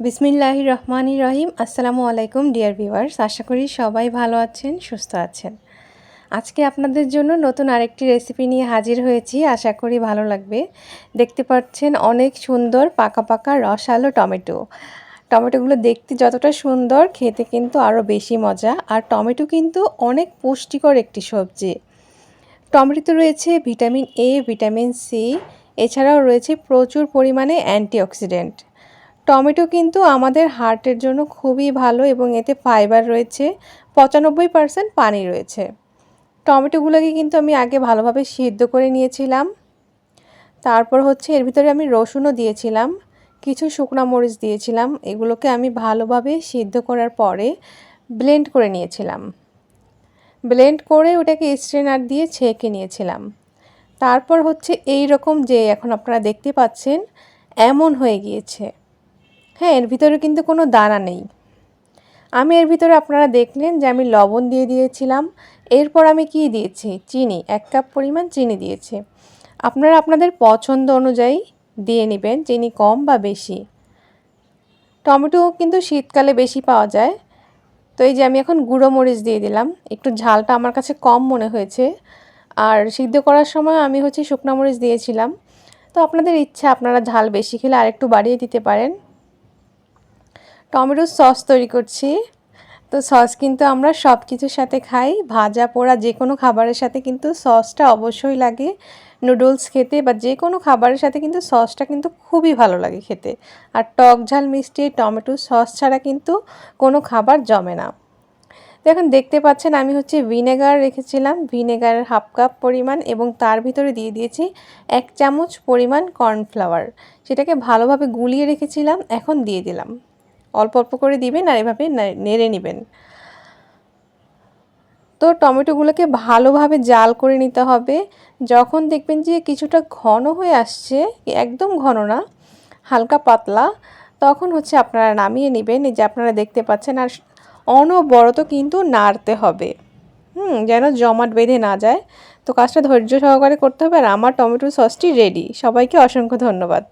বিসমিল্লাহ রহমানি রহিম। আসসালামু আলাইকুম, ডিয়ার ভিউয়ার্স। আশা করি সবাই ভালো আছেন, সুস্থ আছেন। আজকে আপনাদের জন্য নতুন আরেকটি রেসিপি নিয়ে হাজির হয়েছি। আশা করি ভালো লাগবে। দেখতে পাচ্ছেন অনেক সুন্দর পাকা পাকা রসালো টমেটো। টমেটোগুলো দেখতে যতটা সুন্দর, খেতে কিন্তু আরও বেশি মজা। আর টমেটো কিন্তু অনেক পুষ্টিকর একটি সবজি। টমেটোতে রয়েছে ভিটামিন এ ভিটামিন সি এছাড়াও রয়েছে প্রচুর পরিমাণে অ্যান্টিঅক্সিডেন্ট। টমেটো কিন্তু আমাদের হার্টের জন্য খুবই ভালো এবং এতে ফাইবার রয়েছে, পঁচানব্বই পারসেন্ট পানি রয়েছে। টমেটোগুলোকে কিন্তু আমি আগে ভালোভাবে সিদ্ধ করে নিয়েছিলাম। তারপর হচ্ছে এর ভিতরে আমি রসুনও দিয়েছিলাম, কিছু শুকনো মরিচ দিয়েছিলাম, এগুলোকে আমি ভালোভাবে সিদ্ধ করার পরে ব্লেন্ড করে নিয়েছিলাম। ব্লেন্ড করে ওটাকে স্ট্রেনার দিয়ে ছেঁকে নিয়েছিলাম। তারপর হচ্ছে এই রকম যে এখন আপনারা দেখতে পাচ্ছেন, এমন হয়ে গিয়েছে। হ্যাঁ এর ভিতরে কিন্তু কোনো দানা নেই। আমি এর ভিতরে আপনারা দেখলেন যে আমি লবণ দিয়ে দিয়েছিলাম। এরপর আমি কি দিয়েছি? চিনি, এক কাপ পরিমাণ চিনি দিয়েছি। আপনারা আপনাদের পছন্দ অনুযায়ী দিয়ে নেবেন, চিনি কম বা বেশি। টমেটো কিন্তু শীতকালে বেশি পাওয়া যায়। তো এই যে আমি এখন গুঁড়ো মরিচ দিয়ে দিলাম। একটু ঝালটা আমার কাছে কম মনে হয়েছে। আর সিদ্ধ করার সময় আমি হচ্ছে শুকনো মরিচ দিয়েছিলাম। তো আপনাদের ইচ্ছা, আপনারা ঝাল বেশি খেলে আরেকটু বাড়িয়ে দিতে পারেন। টমেটোর সস তৈরি করছি। তো সস কিন্তু আমরা সব কিছুর সাথে খাই। ভাজা, পোড়া যে কোনো খাবারের সাথে কিন্তু সসটা অবশ্যই লাগে। নুডলস খেতে বা যে কোনো খাবারের সাথে কিন্তু সসটা কিন্তু খুবই ভালো লাগে খেতে। আর টক ঝাল, মিষ্টি, টমেটো সস ছাড়া কিন্তু কোনো খাবার জমে না। দেখুন দেখতে পাচ্ছেন আমি হচ্ছে ভিনেগার রেখেছিলাম। ভিনেগারের হাফ কাপ পরিমাণ এবং তার ভিতরে দিয়ে দিয়েছি এক চামচ পরিমাণ কর্নফ্লাওয়ার। সেটাকে ভালোভাবে গুলিয়ে রেখেছিলাম, এখন দিয়ে দিলাম। অল্প অল্প করে দিবেন আর এভাবে নেড়ে নেবেন। তো টমেটোগুলোকে ভালোভাবে জাল করে নিতে হবে। যখন দেখবেন যে কিছুটা ঘন হয়ে আসছে, একদম ঘন না, হালকা পাতলা, তখন হচ্ছে আপনারা নামিয়ে নেবেন। এই যে আপনারা দেখতে পাচ্ছেন, আর অনবরত কিন্তু নাড়তে হবে। হুম, যেন জমাট বেঁধে না যায়। তো কাজটা ধৈর্য সহকারে করতে হবে। আর আমার টমেটো সসটি রেডি। সবাইকে অসংখ্য ধন্যবাদ।